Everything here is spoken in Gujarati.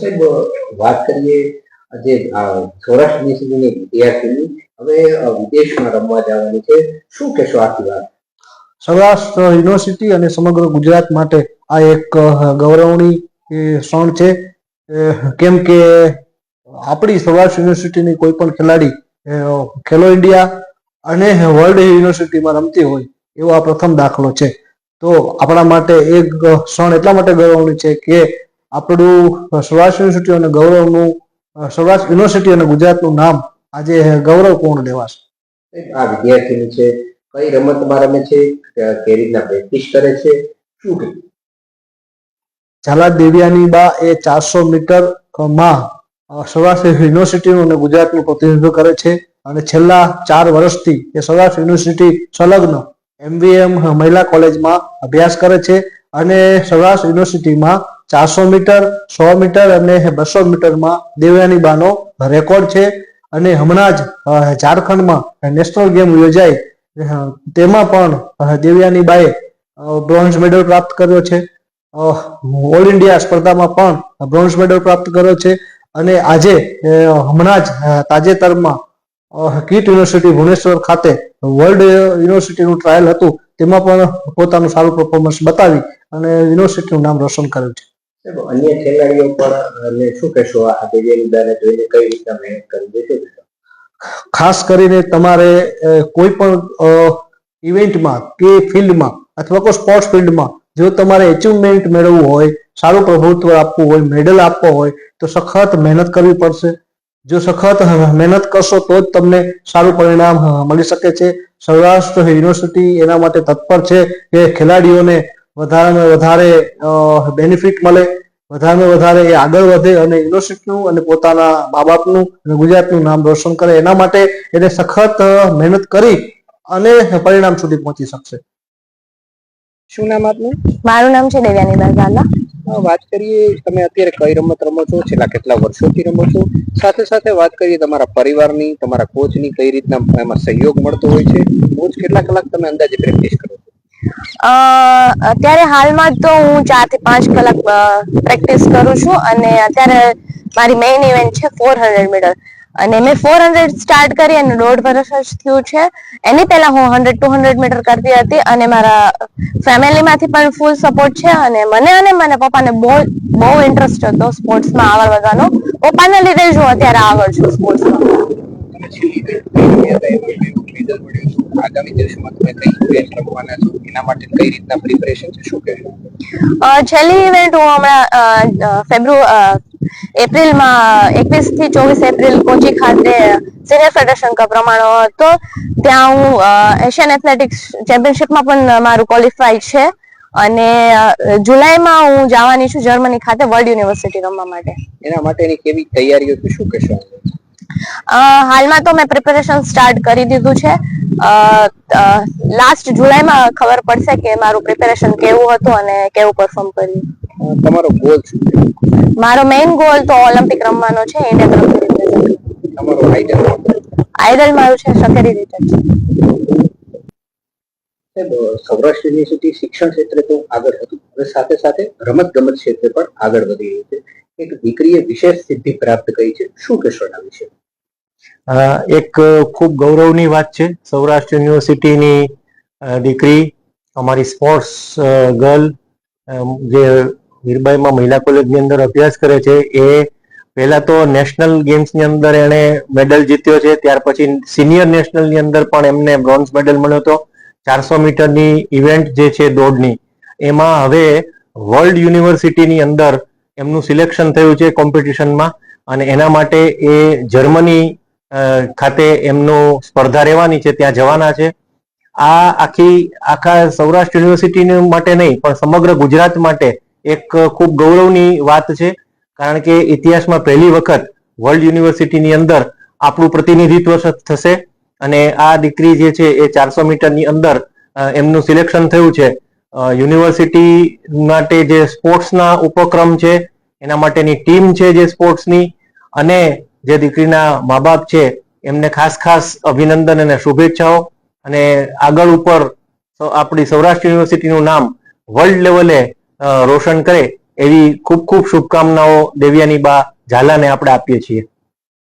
સાહેબ, વાત કરીએ જે સૌરાષ્ટ્ર યુનિવર્સિટીની વિદ્યાર્થીની. હવે વિદેશમાં રમવા જવાની છે. શું કહેશો આખી વાત? સૌરાષ્ટ્ર યુનિવર્સિટી અને સમગ્ર ગુજરાત માટે આ એક ગૌરવણી ક્ષણ છે. કેમ કે આપણી સૌરાષ્ટ્ર યુનિવર્સિટીની કોઈ પણ ખેલાડી ખેલો ઇન્ડિયા અને વર્લ્ડ યુનિવર્સિટીમાં રમતી હોય, એવો આ પ્રથમ દાખલો છે. તો આપણા માટે એક ક્ષણ એટલા માટે ગૌરવની છે કે આપણું સૌરાષ્ટ્ર યુનિવર્સિટી અને ગૌરવનું સૌરાષ્ટ્ર યુનિવર્સિટી અને ગુજરાતનું નામ આજે ગૌરવપૂર્ણ લેવાશે. આ વિદ્યાર્થીની છે કઈ રમતમાં રમે છે કે- કેવી રીતના પ્રેક્ટિસ કરે છે શું ઝાલા દેવિયાની બા એ ચારસો મીટરમાં સૌરાષ્ટ્ર યુનિવર્સિટીનું અને ગુજરાતનું પ્રતિનિધિત્વ કરે છે અને છેલ્લા ચાર વર્ષથી એ સૌરાષ્ટ્ર યુનિવર્સિટી સંલગ્ન એમવીએમ મહિલા કોલેજમાં અભ્યાસ કરે છે અને સૌરાષ્ટ્ર યુનિવર્સિટીમાં ચારસો મીટર, સો મીટર અને બસો મીટરમાં દેવયાની બાનો રેકોર્ડ છે. અને હમણાં જ ઝારખંડમાં નેશનલ ગેમ યોજાઈ. તેમાં પણ દેવયાની બાએ બ્રોન્ઝ મેડલ પ્રાપ્ત કર્યો છે. ઓલ ઇન્ડિયા સ્પર્ધામાં પણ બ્રોન્ઝ મેડલ પ્રાપ્ત કર્યો છે. અને આજે હમણાં જ તાજેતરમાં કીટ યુનિવર્સિટી ભુવનેશ્વર ખાતે વર્લ્ડ યુનિવર્સિટીનું ટ્રાયલ હતું. તેમાં પણ પોતાનું સારું પરફોર્મન્સ બતાવી અને યુનિવર્સિટીનું નામ રોશન કર્યું છે. અન્ય ખેલાડીઓ પણ શું કહેશો આ બેને જોઈને કઈ રીતના મહેનત કરી દેશો ખાસ કરીને તમારે કોઈ પણ ઇવેન્ટમાં કે ફિલ્ડમાં અથવા કોઈ સ્પોર્ટ્સ ફિલ્ડમાં જો તમારે એચિવમેન્ટ મેળવવું હોય, સારું પ્રભુત્વ આપવું હોય, મેડલ આપવો હોય, તો સખત મહેનત કરવી પડશે. જો સખત મહેનત કરશો તો જ તમને સારું પરિણામ મળી શકે છે. સૌરાષ્ટ્ર યુનિવર્સિટી એના માટે તત્પર છે કે ખેલાડીઓને વધારેમાં વધારે બેનિફિટ મળે વધારેમાં વધારે એ આગળ વધે અને યુનિવર્સિટીનું અને પોતાના મા બાપનું અને ગુજરાતનું નામ રોશન કરે. એના માટે એને સખત મહેનત કરી અને પરિણામ સુધી પહોંચી શકશે. શું નામ આપનું? મારું નામ છે દેવ્યાની ઝાલા. વાત કરીએ તમે અત્યારે કઈ રમત રમો છો? છેલ્લા કેટલા વર્ષોથી રમો છો? સાથે સાથે વાત કરીએ તમારા પરિવારની તમારા કોચની કઈ રીતના એમાં સહયોગ મળતો હોય છે? રોજ કેટલા કલાક તમે અંદાજે પ્રેક્ટિસ કરો? અત્યારે હાલમાં તો હું ચારથી પાંચ કલાક પ્રેક્ટિસ કરું છું અને અત્યારે મારી મેઇન ઇવેન્ટ છે ફોર હંડ્રેડ મીટર અને મેં ફોર હંડ્રેડ સ્ટાર્ટ કરી અને દોઢ વર્ષ જ થયું છે. એની પહેલા હું હંડ્રેડ ટુ હંડ્રેડ મીટર કરતી હતી અને મારા ફેમિલીમાંથી પણ ફૂલ સપોર્ટ છે અને મને અને મને પપ્પાને બહુ બહુ ઇન્ટરેસ્ટ હતો સ્પોર્ટ્સમાં આગળ વધવાનો. પપ્પાના લીધે જ હું અત્યારે આગળ છું સ્પોર્ટ્સમાં મળ્યું છે. આગામી દિવસોમાં તમે કઈ ઇવેન્ટ રમવાના છો એના માટે કઈ રીતના પ્રિપરેશન છે શું કહેશો છેલ્લી ઇવેન્ટ હું હમણાં ફેબ્રુઆરી એપ્રિલમાં એકવીસથી ચોવીસ એપ્રિલ કોચી ખાતે સિનિયર ફેડરેશન કપ રમાણો હતો. ત્યાં હું એશિયન એથ્લેટિક્સ ચેમ્પિયનશિપમાં પણ મારું ક્વોલિફાય છે. અને જુલાઈમાં હું જવાની છું જર્મની ખાતે વર્લ્ડ યુનિવર્સિટી રમવા માટે. એના માટેની કેવી તૈયારીઓ શું કહેશો? હાલમાં તો મેં પ્રિપેરેશન સ્ટાર્ટ કરી દીધું છે. લાસ્ટ જુલાઈમાં ખબર પડશે કે મારું પ્રિપેરેશન કેવું હતું અને કેવું પરફોર્મ કર્યું. તમારો ગોલ શું છે? મારો મેઇન ગોલ તો ઓલિમ્પિક રમવાનો છે ઇન્ડિયા તરફ તમારો આઈડલ આઈડલ મારું છે શકેરી રીટર સૌરાષ્ટ્ર યુનિવર્સિટી શિક્ષણ ક્ષેત્રે તો આગળ હતું હવે સાથે સાથે રમત ગમત ક્ષેત્રે પણ આગળ વધી રહ્યું છે. એક દીકરીએ વિશેષ સિદ્ધિ પ્રાપ્ત કરી છે. શું કહેશો એના વિશે? એક ખૂબ ગૌરવની વાત છે. સૌરાષ્ટ્ર યુનિવર્સિટીની દીકરી, અમારી સ્પોર્ટ્સ ગર્લ જે વીરબાઈમાં મહિલા કોલેજની અંદર અભ્યાસ કરે છે, એ પહેલા તો નેશનલ ગેમ્સની અંદર એણે મેડલ જીત્યો છે, ત્યાર પછી સિનિયર નેશનલની અંદર પણ એમને બ્રોન્ઝ મેડલ મળ્યો હતો. ચારસો મીટરની ઇવેન્ટ જે છે દોડની, એમાં હવે વર્લ્ડ યુનિવર્સિટીની અંદર એમનું સિલેક્શન થયું છે કોમ્પિટિશનમાં, અને એના માટે એ જર્મની ખાતે એમનું સ્પર્ધા રહેવાની છે, ત્યાં જવાના છે. આ આખી, આખા સૌરાષ્ટ્ર યુનિવર્સિટી માટે નહીં, પણ સમગ્ર ગુજરાત માટે એક ખૂબ ગૌરવની વાત છે. કારણ કે ઇતિહાસમાં પહેલી વખત વર્લ્ડ યુનિવર્સિટીની અંદર આપણું પ્રતિનિધિત્વ થશે. અને આ દીકરી જે છે, એ ચારસો મીટરની અંદર એમનું સિલેક્શન થયું છે. યુનિવર્સિટી માટે જે સ્પોર્ટ્સના ઉપક્રમ છે, એના માટેની ટીમ છે જે સ્પોર્ટ્સની. અને જે દીકરીના મા બાપ છે, એમને ખાસ ખાસ અભિનંદન અને શુભેચ્છાઓ. અને આગળ ઉપર આપણી સૌરાષ્ટ્ર યુનિવર્સિટીનું નામ વર્લ્ડ લેવલે રોશન કરે એવી ખૂબ ખૂબ શુભકામનાઓ દેવ્યાની બા ઝાલાને આપણે આપીએ છીએ.